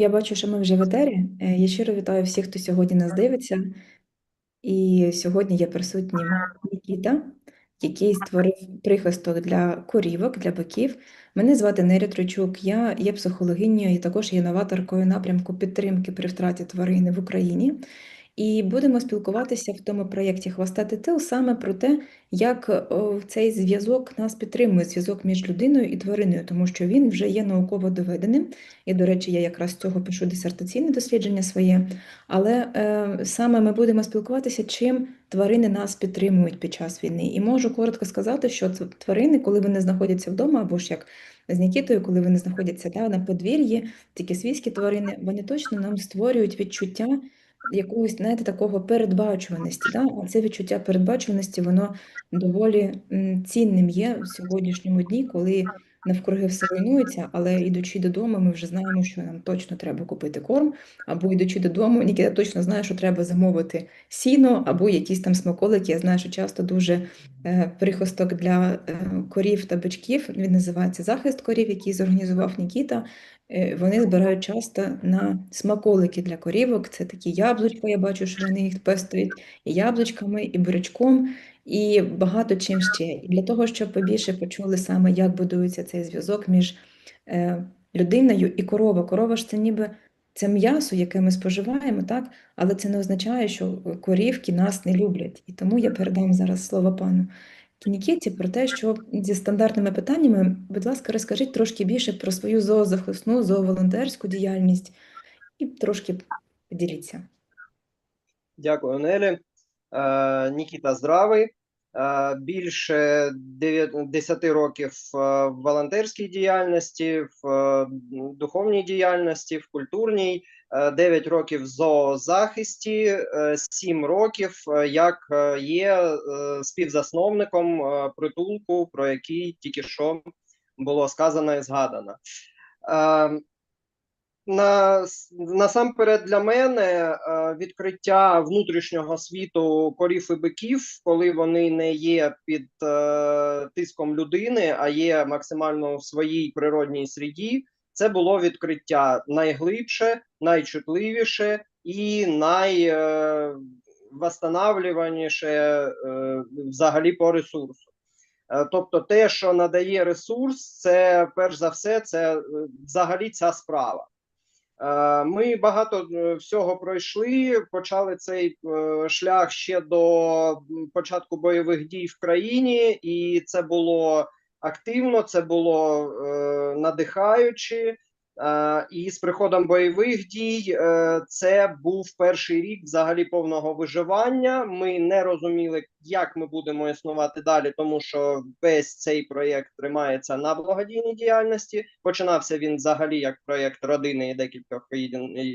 Я бачу, що ми вже в етері. Е, Я щиро вітаю всіх, хто сьогодні нас дивиться. І сьогодні є присутнім Нікіта, який створив прихисток для корівок, для биків. Мене звати Неря Тручук, я є психологинею і також є новаторкою напрямку підтримки при втраті тварини в Україні. І будемо спілкуватися в тому проєкті Хвостатий тил саме про те, як цей зв'язок нас підтримує, зв'язок між людиною і твариною, тому що він вже є науково доведеним. І, до речі, я якраз з цього пишу дисертаційне дослідження своє. Але е, саме ми будемо спілкуватися, чим тварини нас підтримують під час війни. І можу коротко сказати, що тварини, коли вони знаходяться вдома, або ж як з Нікітою, коли вони знаходяться да, на подвір'ї, такі свійські тварини, вони точно нам створюють відчуття якогось, знаєте, такого передбачуваності. Да? А це відчуття передбачуваності, воно доволі цінним є в сьогоднішньому дні, коли навкруги все руйнується, але йдучи додому, ми вже знаємо, що нам точно треба купити корм, або йдучи додому, Нікіта точно знає, що треба замовити сіно, або якісь там смаколики. Я знаю, що часто дуже е, прихисток для е, корів та бичків, він називається захист корів, який зорганізував Нікіта. Е, Вони збирають часто на смаколики для корівок. Це такі яблучка, я бачу, що вони їх пестують і яблучками, і бурячком, і багато чим ще. І для того, щоб побільше почули саме, як будується цей зв'язок між е, людиною і коровою. Корова ж це ніби це м'ясо, яке ми споживаємо, так? Але це не означає, що корівки нас не люблять. І тому я передам зараз слово пану Нікіті про те, що зі стандартними питаннями, будь ласка, розкажіть трошки більше про свою зоозахисну, зооволонтерську діяльність і трошки поділіться. Дякую, Нелі. Е, Нікіта здравий. Е, Більше 9 10 років е, в волонтерській діяльності, в е, духовній діяльності, в культурній, е, 9 років в зоозахисті, е, 7 років як є співзасновником притулку, про який тільки що було сказано і згадано. На, насамперед для мене е, відкриття внутрішнього світу корів і биків, коли вони не є під е, тиском людини, а є максимально в своїй природній среді, це було відкриття найглибше, найчутливіше і найвостанавлюваніше е, взагалі по ресурсу. Тобто, те, що надає ресурс, це перш за все, це взагалі ця справа. Е, Ми багато е, всього пройшли. Почали цей е, шлях ще до початку бойових дій в країні, і це було активно, це було надихаюче. Е, І з приходом бойових дій е, це був перший рік взагалі повного виживання. Ми не розуміли, як ми будемо існувати далі, тому що весь цей проєкт тримається на благодійній діяльності. Починався він взагалі як проєкт родини і декількох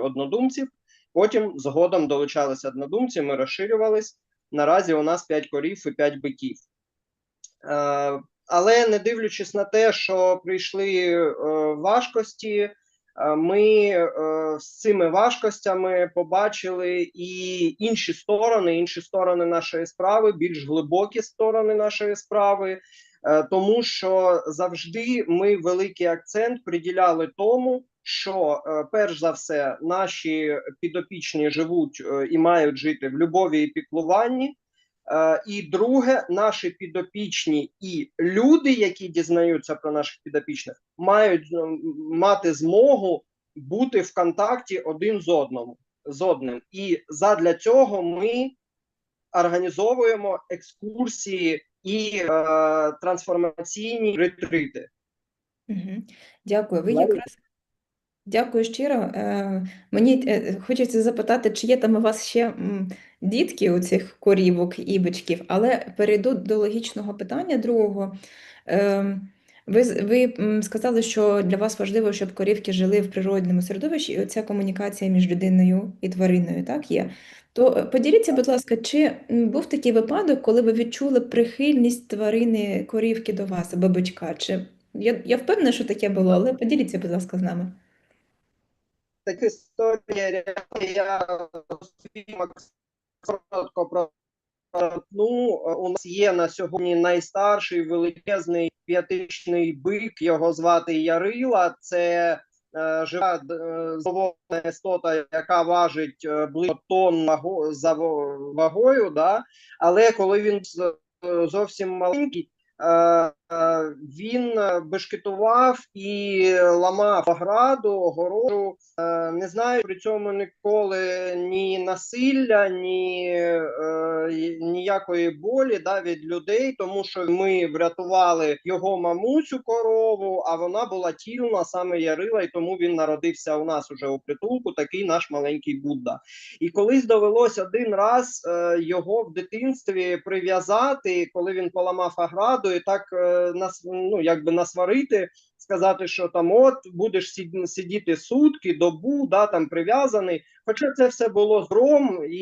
однодумців. Потім згодом долучалися однодумці, ми розширювались. Наразі у нас 5 корів і 5 биків. Але не дивлячись на те, що прийшли е, важкості, е, ми е, з цими важкостями побачили і інші сторони, інші сторони нашої справи, більш глибокі сторони нашої справи, тому що завжди ми великий акцент приділяли тому, що перш за все наші підопічні живуть і мають жити в любові і піклуванні. Е, І друге, наші підопічні і люди, які дізнаються про наших підопічних, мають мати змогу бути в контакті один з одним. З одним. І задля цього ми організовуємо екскурсії і е, трансформаційні ретрити. Угу. Дякую. Ви якраз дякую щиро. Е, мені е, хочеться запитати, чи є там у вас ще дітки у цих корівок і бичків, але перейду до логічного питання другого. Е, ви, ви сказали, що для вас важливо, щоб корівки жили в природному середовищі, і оця комунікація між людиною і твариною, так, є. То поділіться, будь ласка, чи був такий випадок, коли ви відчули прихильність тварини корівки до вас або бичка? Чи я, я впевнена, що таке було, але поділіться, будь ласка, з нами. Така історія я коротко про Ну, у нас є на сьогодні найстарший величезний п'ятирічний бик. Його звати Ярила. Це е, жива е, істота, яка важить е, близько тонн за вагою, да? але коли він е, зовсім маленький, він е, бешкетував і ламав ограду, огорожу. Е, Не знаю при цьому ніколи ні насилля, ні е, ніякої болі да, від людей, тому що ми врятували його мамусю корову, а вона була тільна, саме ярила, і тому він народився у нас уже у притулку, такий наш маленький Будда. І колись довелось один раз е, його в дитинстві прив'язати, коли він поламав ограду, і так е, нас ну якби насварити, сказати, що там от будеш сидіти сутки, добу, да там прив'язаний. Хоча це все було зром, і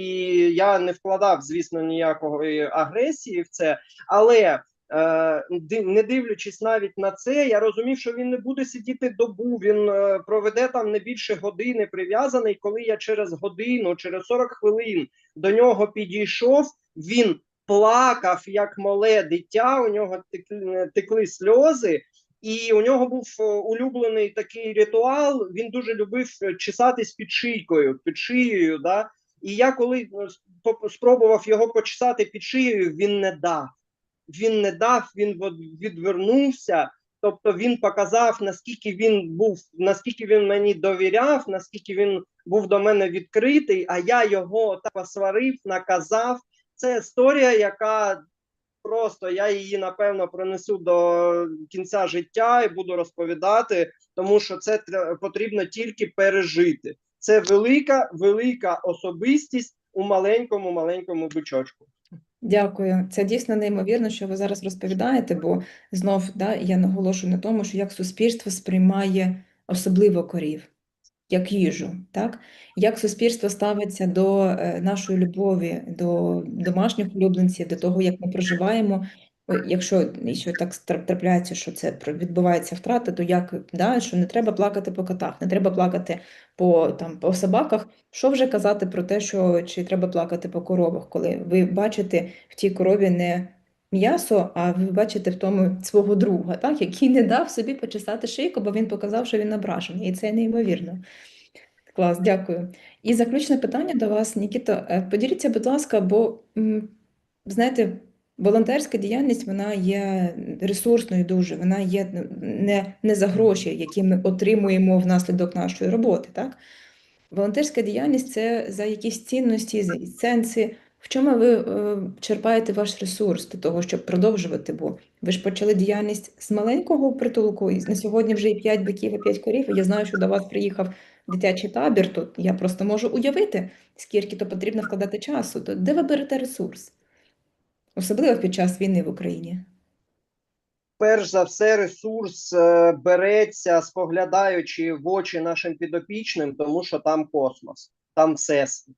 я не вкладав, звісно, ніякої агресії в це, але. е, Не дивлячись навіть на це, я розумів, що він не буде сидіти добу. Він е, проведе там не більше години прив'язаний. Коли я через годину, через 40 хвилин до нього підійшов, він плакав як мале дитя. У нього текли, сльози, і у нього був е, улюблений такий ритуал. Він дуже любив е, чесатись під шийкою, під шиєю. Да? І я коли е, спробував його почесати під шиєю, він не дав. Він не дав, він відвернувся. Тобто він показав, наскільки він був, наскільки він мені довіряв, наскільки він був до мене відкритий, а я його так посварив, наказав. Це історія, яка просто я її напевно пронесу до кінця життя і буду розповідати, тому що це потрібно тільки пережити. Це велика, велика особистість у маленькому, маленькому бичочку. Дякую. Це дійсно неймовірно, що ви зараз розповідаєте, бо знов да, я наголошую на тому, що як суспільство сприймає особливо корів, як їжу, так? Як суспільство ставиться до е, нашої любові, до домашніх улюбленців, до того, як ми проживаємо. Якщо що так тра- трапляється, що це відбувається втрата, то як да, що не треба плакати по котах, не треба плакати по там по собаках. Що вже казати про те, що чи треба плакати по коровах, коли ви бачите в тій корові не м'ясо, а ви бачите в тому свого друга, так, який не дав собі почесати шийку, бо він показав, що він ображений, і це неймовірно. Клас, дякую. І заключне питання до вас, Нікіто. Е, Поділіться, будь ласка, бо знаєте, волонтерська діяльність вона є ресурсною дуже, вона є не, не за гроші, які ми отримуємо внаслідок нашої роботи, так? Волонтерська діяльність це за якісь цінності, за сенси. В чому ви е, черпаєте ваш ресурс для того, щоб продовжувати? Бо ви ж почали діяльність з маленького притулку, і на сьогодні вже і 5 биків, і 5 корів. Я знаю, що до вас приїхав дитячий табір. То я просто можу уявити, скільки то потрібно вкладати часу. То де ви берете ресурс? Особливо під час війни в Україні. перш за все, ресурс е, береться, споглядаючи в очі нашим підопічним, тому що там космос, там всесвіт.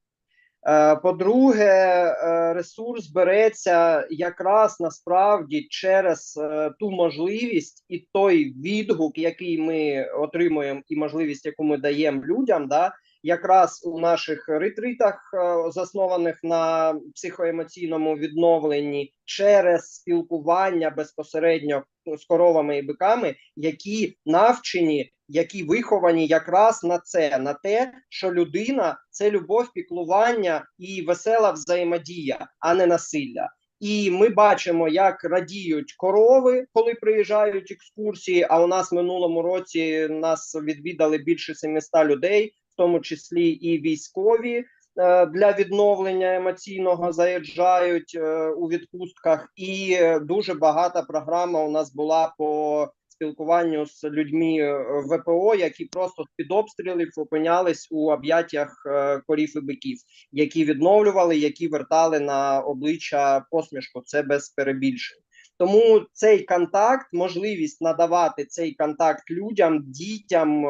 Е, По-друге, е, ресурс береться якраз насправді через е, ту можливість і той відгук, який ми отримуємо, і можливість, яку ми даємо людям, да, якраз у наших ретритах, е, заснованих на психоемоційному відновленні, через спілкування безпосередньо з коровами і биками, які навчені, які виховані якраз на це, на те, що людина це любов, піклування і весела взаємодія, а не насилля. І ми бачимо, як радіють корови, коли приїжджають екскурсії. А у нас минулому році нас відвідали більше 700 людей, тому числі і військові е, для відновлення емоційного заїжджають е, у відпустках. І е, дуже багата програма у нас була по спілкуванню з людьми ВПО, які просто під обстрілів опинялись у об'яттях корів і биків, які відновлювали, які вертали на обличчя посмішку. Це без перебільшень. Тому цей контакт, можливість надавати цей контакт людям, дітям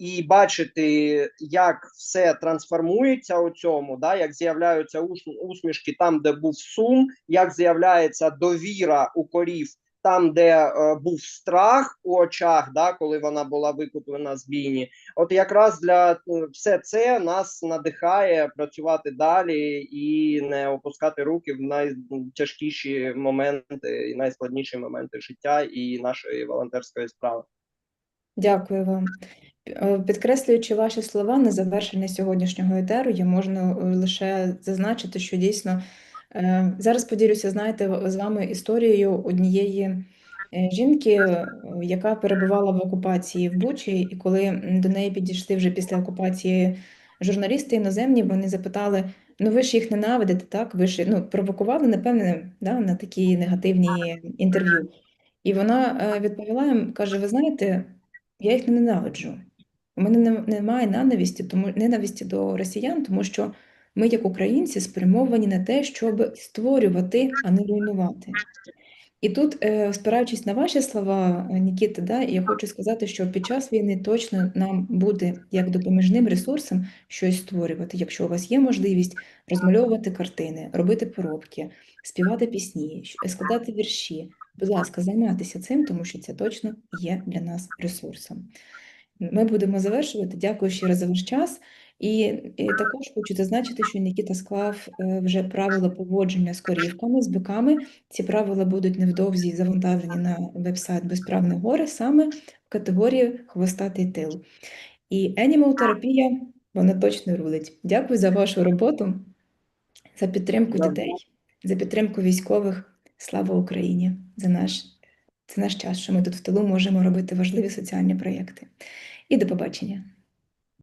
і бачити, як все трансформується у цьому, да, як з'являються усмішки там, де був сум, як з'являється довіра у корів там, де е, був страх у очах, да, коли вона була викуплена з бійні. От якраз для е, все це нас надихає працювати далі і не опускати руки в найтяжкіші моменти і найскладніші моменти життя і нашої волонтерської справи. Дякую вам. Е, Підкреслюючи ваші слова на завершення сьогоднішнього етеру, я можна е, лише зазначити, що дійсно е, зараз поділюся, знаєте, з вами історією однієї жінки, яка перебувала в окупації в Бучі, і коли до неї підійшли вже після окупації журналісти іноземні, вони запитали: ну ви ж їх ненавидите, так? Ви ж ну, провокували, напевне, да, на такі негативні інтерв'ю. І вона відповіла їм, каже: Ви знаєте, я їх не ненавиджу. У мене немає ненависті, тому ненависті до росіян, тому що ми, як українці, спрямовані на те, щоб створювати, а не руйнувати. І тут, е, спираючись на ваші слова, е, Нікіта, да, я хочу сказати, що під час війни точно нам буде як допоміжним ресурсом щось створювати, якщо у вас є можливість розмальовувати картини, робити поробки, співати пісні, складати вірші. Будь ласка, займайтеся цим, тому що це точно є для нас ресурсом. Ми будемо завершувати. Дякую ще раз за ваш час. І, і також хочу зазначити, що Нікіта склав е, вже правила поводження з корівками, з биками. Ці правила будуть невдовзі завантажені на веб-сайт Безправне горе саме в категорії хвостатий тил. І Animal терапія вона точно рулить. Дякую за вашу роботу, за підтримку дітей, за підтримку військових. Слава Україні! За наш, це наш час, що ми тут в тилу можемо робити важливі соціальні проєкти. І до побачення.